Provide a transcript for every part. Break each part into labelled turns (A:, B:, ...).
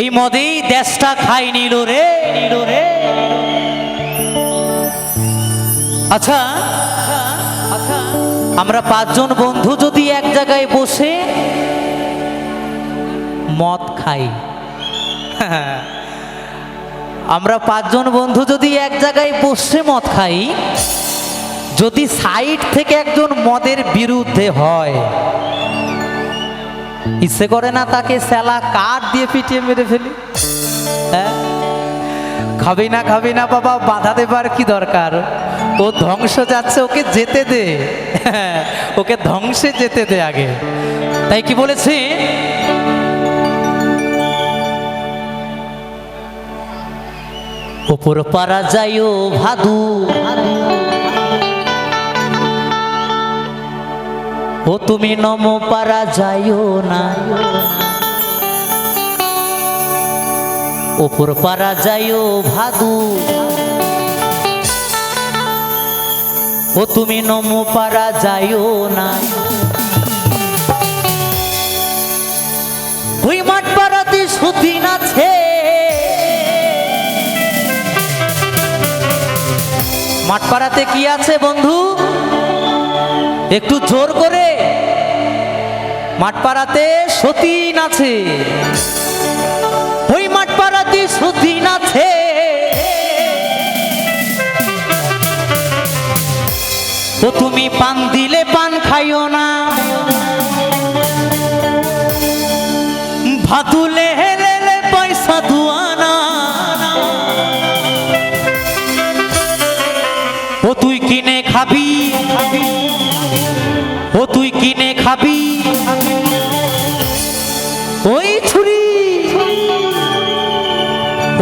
A: এই মদেই দেশটা খাই নিল রে নিল রে। আচ্ছা আমরা পাঁচজন বন্ধু যদি এক জায়গায় বসে মদ খাই। আমরা পাঁচজন বন্ধু যদি এক জায়গায় বসে মদ খাই, যদি সাইড থেকে একজন মদের বিরুদ্ধে হয় ইচ্ছে করে না তাকে স্যালা কাঠ দিয়ে পিটিয়ে মেরে ফেলি? হ্যাঁ? খাবি না খাবি না বাবা বাধা দেবার কি দরকার? ও ধ্বংস যাচ্ছে ওকে যেতে দে। হ্যাঁ, ওকে ধ্বংসে যেতে দে আগে। তাই কি বলেছি? ওপর পারা যাই যাইও ভাদু। ও তুমি নম পারা যাইও না। ওপর পারা যাইও ভাদু ও তুমি নম পারা যাইও না। ওই মাঠ পাড়াতে সুদিন আছে মাঠ পাড়াতে কি আছে বন্ধু? একটু জোর করে মাঠপাড়াতে সতীন আছে। ওই মাঠ পাড়াতে সতীন আছে। ও তুমি পান দিলে পান খাইও না। ভাতুলে হেলে পয়সা দুয়ানা ও তুই কিনে খাবি? খাবি ওই ছুরি।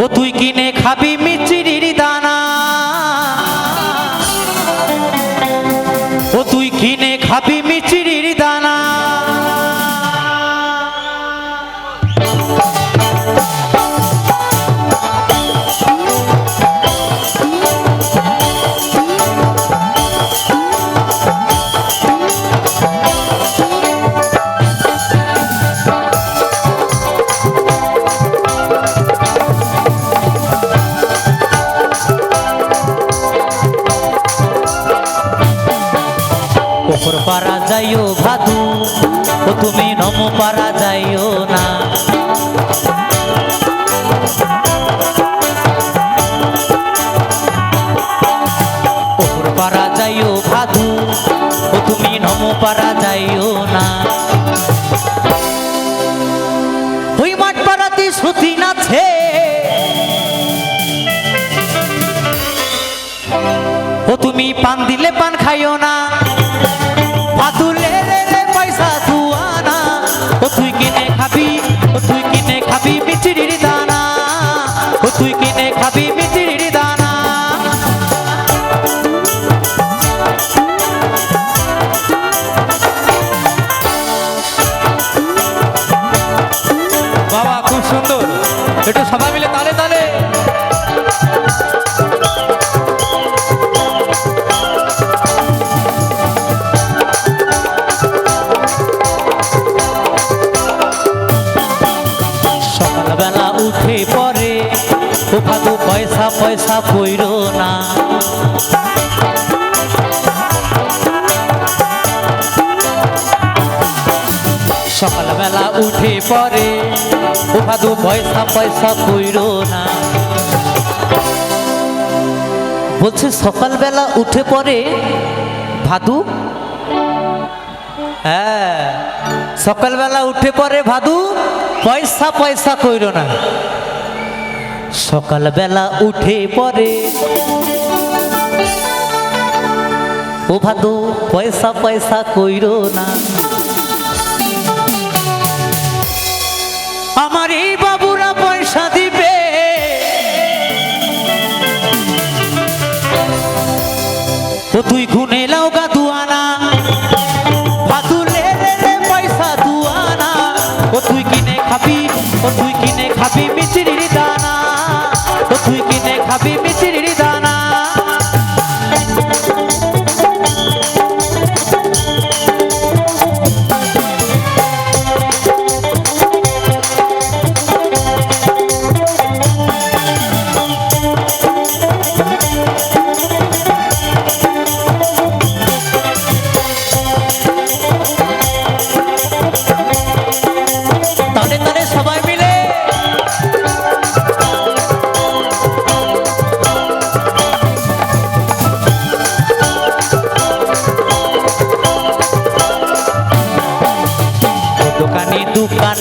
A: ও তুই কিনে খাবি মিচিরির দানা। পারা যাইও না। ওপর পারা যাইও ভাদু ও তুমি নম পারা যাইও না। ওই মাঠ পাড়াতে ও তুমি পান দিলে পান খাইও না। পয়সা কইর না। সকালবেলা উঠে পরে ও ভাদু পয়সা পয়সা কইর না। বলছে, সকালবেলা উঠে পরে ভাদু? হ্যাঁ সকালবেলা উঠে পরে ভাদু, পয়সা পয়সা কইর না। সকালবেলা উঠে পরে ও ভাদু, পয়সা পয়সা কইর না। আমার এই বাবুরা পয়সা দিবে। ও তুই গুনে লাও গা দুয়ানা। পয়সা দুয়ানা। ও তুই কিনে খাবি, ও তুই কিনে খাবি মিচিরির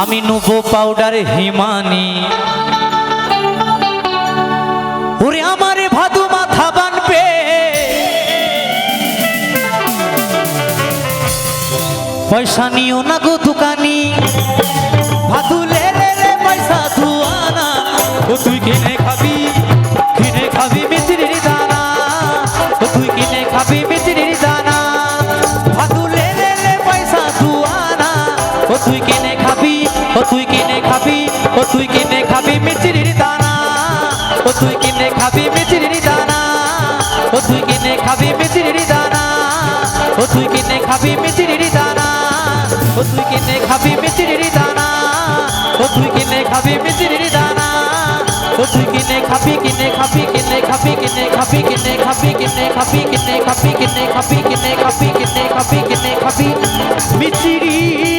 A: আমি নুবো পাউডার হিমানি। ওরে আমারে ভাদু মাথা বানবে। পয়সা নিও না গো দোকানি। ভাদু লে পয়সা ধুয়ানা ও তুই কিনে ও তুই কিনে খাবি মিত্রির দানা ও তুই কিনে খাবি মিত্রির দানা ও তুই কিনে খাবি মিত্রির দানা ও তুই কিনে খাবি মিত্রির দানা ও তুই কিনে খাবি মিত্রির দানা ও তুই কিনে খাবি মিত্রির দানা ও তুই কিনে খাবি কিনে খাবি কিনে খাবি কিনে খাবি কিনে খাবি কিনে খাবি কিনে খাবি কিনে খাবি কিনে খাবি কিনে খাবি কিনে খাবি মিত্রির দানা